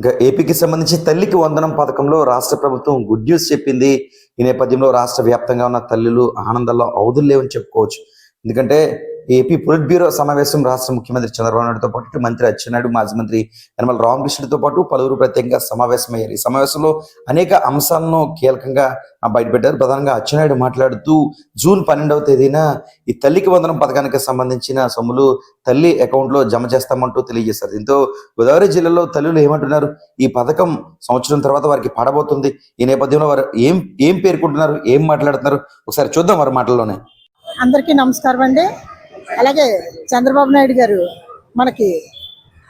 ఇంకా ఏపీకి సంబంధించి తల్లికి వందనం పథకంలో రాష్ట్ర ప్రభుత్వం గుడ్ న్యూస్ చెప్పింది. ఈ నేపథ్యంలో రాష్ట్ర వ్యాప్తంగా ఉన్న తల్లులు ఆనందంలో అవధులు లేవని చెప్పుకోవచ్చు. ఎందుకంటే ఏపీ పొలిట్ బ్యూరో సమావేశం రాష్ట్ర ముఖ్యమంత్రి చంద్రబాబు నాయుడుతో పాటు మంత్రి అచ్చెన్నాయుడు మాజీ మంత్రి యనమల రామకృష్ణుడితో పాటు పలువురు ప్రత్యేకంగా సమావేశమయ్యారు. ఈ సమావేశంలో అనేక అంశాలను కీలకంగా బయటపెట్టారు. ప్రధానంగా అచ్చెన్నాయుడు మాట్లాడుతూ జూన్ పన్నెండవ తేదీన ఈ తల్లికి వందనం పథకానికి సంబంధించిన సొమ్ములు తల్లి అకౌంట్లో జమ చేస్తామంటూ తెలియజేశారు. దీంతో గోదావరి జిల్లాలో తల్లులు ఏమంటున్నారు? ఈ పథకం సంవత్సరం తర్వాత వారికి పడబోతుంది. ఈ నేపథ్యంలో వారు ఏం ఏం పేర్కొంటున్నారు? ఏం మాట్లాడుతున్నారు? ఒకసారి చూద్దాం వారి మాటల్లోనే. అందరికీ నమస్కారం అండి. అలాగే చంద్రబాబు నాయుడు గారు మనకి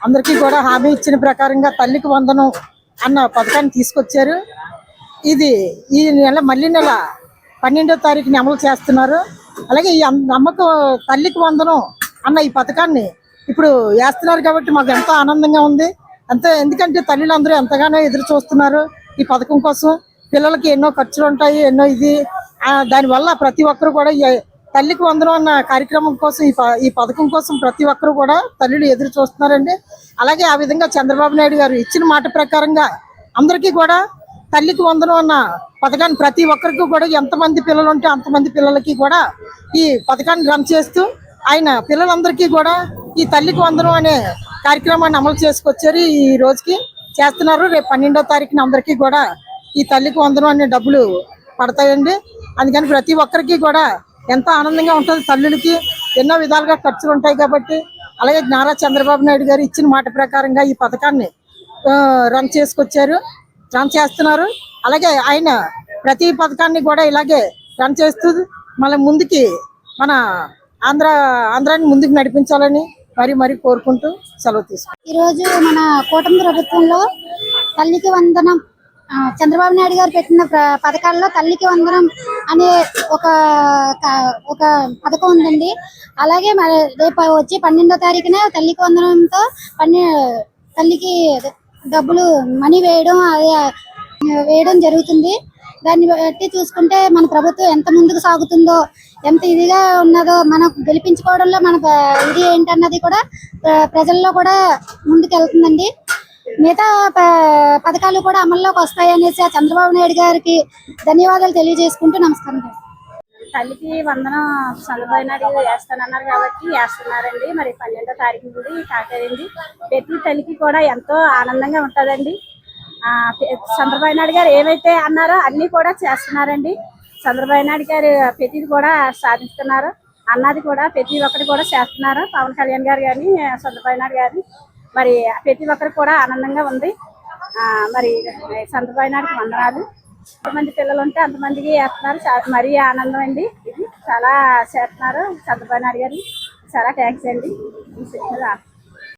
అందరికీ కూడా హామీ ఇచ్చిన ప్రకారంగా తల్లికి వందనం అన్న పథకాన్ని తీసుకొచ్చారు. ఇది ఈ నెల మళ్ళీ నెల పన్నెండో తారీఖుని అమలు చేస్తున్నారు. అలాగే ఈ నమ్మకం అమ్మకు తల్లికి వందనం అన్న ఈ పథకాన్ని ఇప్పుడు వేస్తున్నారు కాబట్టి మాకు ఎంతో ఆనందంగా ఉంది. అంతే ఎందుకంటే తల్లులందరూ ఎంతగానో ఎదురు చూస్తున్నారు ఈ పథకం కోసం. పిల్లలకి ఎన్నో ఖర్చులు ఉంటాయి ఎన్నో ఇది. ఆ, దానివల్ల ప్రతి ఒక్కరు కూడా తల్లికి వందనం అన్న కార్యక్రమం కోసం ఈ ప- ఈ పథకం కోసం ప్రతి ఒక్కరు కూడా తల్లులు ఎదురు చూస్తున్నారండి. అలాగే ఆ విధంగా చంద్రబాబు నాయుడు గారు ఇచ్చిన మాట ప్రకారంగా అందరికీ కూడా తల్లికి వందనం అన్న పథకాన్ని ప్రతి ఒక్కరికి కూడా ఎంతమంది పిల్లలు ఉంటే అంతమంది పిల్లలకి కూడా ఈ పథకాన్ని రన్ చేస్తూ ఆయన పిల్లలందరికీ కూడా ఈ తల్లికి వందనం అనే కార్యక్రమాన్ని అమలు చేసుకొచ్చారు. ఈ రోజుకి చేస్తున్నారు. రేపు పన్నెండో తారీఖున అందరికీ కూడా ఈ తల్లికి వందనం అనే డబ్బులు పడతాయండి. అందుకని ప్రతి ఒక్కరికి కూడా ఎంతో ఆనందంగా ఉంటుంది తల్లులకి. ఎన్నో విధాలుగా ఖర్చులు ఉంటాయి కాబట్టి అలాగే నారా చంద్రబాబు నాయుడు గారు ఇచ్చిన మాట ప్రకారంగా ఈ పథకాన్ని రన్ చేసుకొచ్చారు రన్ చేస్తున్నారు. అలాగే ఆయన ప్రతి పథకాన్ని కూడా ఇలాగే రన్ చేస్తూ మళ్ళీ ముందుకి మన ఆంధ్ర ఆంధ్రాన్ని ముందుకు నడిపించాలని మరి మరి కోరుకుంటూ సెలవు తీసుకుంటాం ఈరోజు మన కూటమి ప్రభుత్వంలో తల్లికి వందనం చంద్రబాబు నాయుడు గారు పెట్టిన పథకాల్లో తల్లికి వందనం అనే ఒక ఒక పథకం ఉందండి. అలాగే మరి రేపు వచ్చి పన్నెండో తారీఖున తల్లికి వందనంతో పన్నె తల్లికి డబ్బులు మనీ వేయడం అదే వేయడం జరుగుతుంది. దాన్ని బట్టి చూసుకుంటే మన ప్రభుత్వం ఎంత ముందుకు సాగుతుందో ఎంత ఇదిగా ఉన్నదో మనం గెలిపించుకోవడంలో మన ఇది ఏంటన్నది కూడా ప్రజల్లో కూడా ముందుకు వెళ్తుందండి మిగతా ప- పథకాలు కూడా అమల్లోకి వస్తాయనేసి ఆ చంద్రబాబు నాయుడు గారికి ధన్యవాదాలు తెలియజేసుకుంటూ నమస్కారం తల్లికి వందనం చంద్రబాబు నాయుడు గారు వేస్తానన్నారు కాబట్టి వేస్తున్నారండి మరి పన్నెండో తారీఖు నుండి స్టార్ట్ ప్రతి తల్లికి కూడా ఎంతో ఆనందంగా ఉంటుందండి. చంద్రబాబు నాయుడు గారు ఏవైతే అన్నారో అన్నీ కూడా చేస్తున్నారండి. చంద్రబాబు నాయుడు గారు ప్రతిది కూడా సాధిస్తున్నారు. అన్నది కూడా ప్రతి ఒక్కటి కూడా చేస్తున్నారు. పవన్ కళ్యాణ్ గారు కానీ చంద్రబాబు నాయుడు గారు. మరి ప్రతి ఒక్కరు కూడా ఆనందంగా ఉంది. మరి చంద్రబాబు వందనాలు. ఎంతమంది పిల్లలు ఉంటే అంతమందికి వేస్తున్నారు. మరీ ఆనందం అండి. ఇది చాలా చేస్తున్నారు చంద్రబాబు గారు. చాలా థ్యాంక్స్ అండి. ఈ సినిమా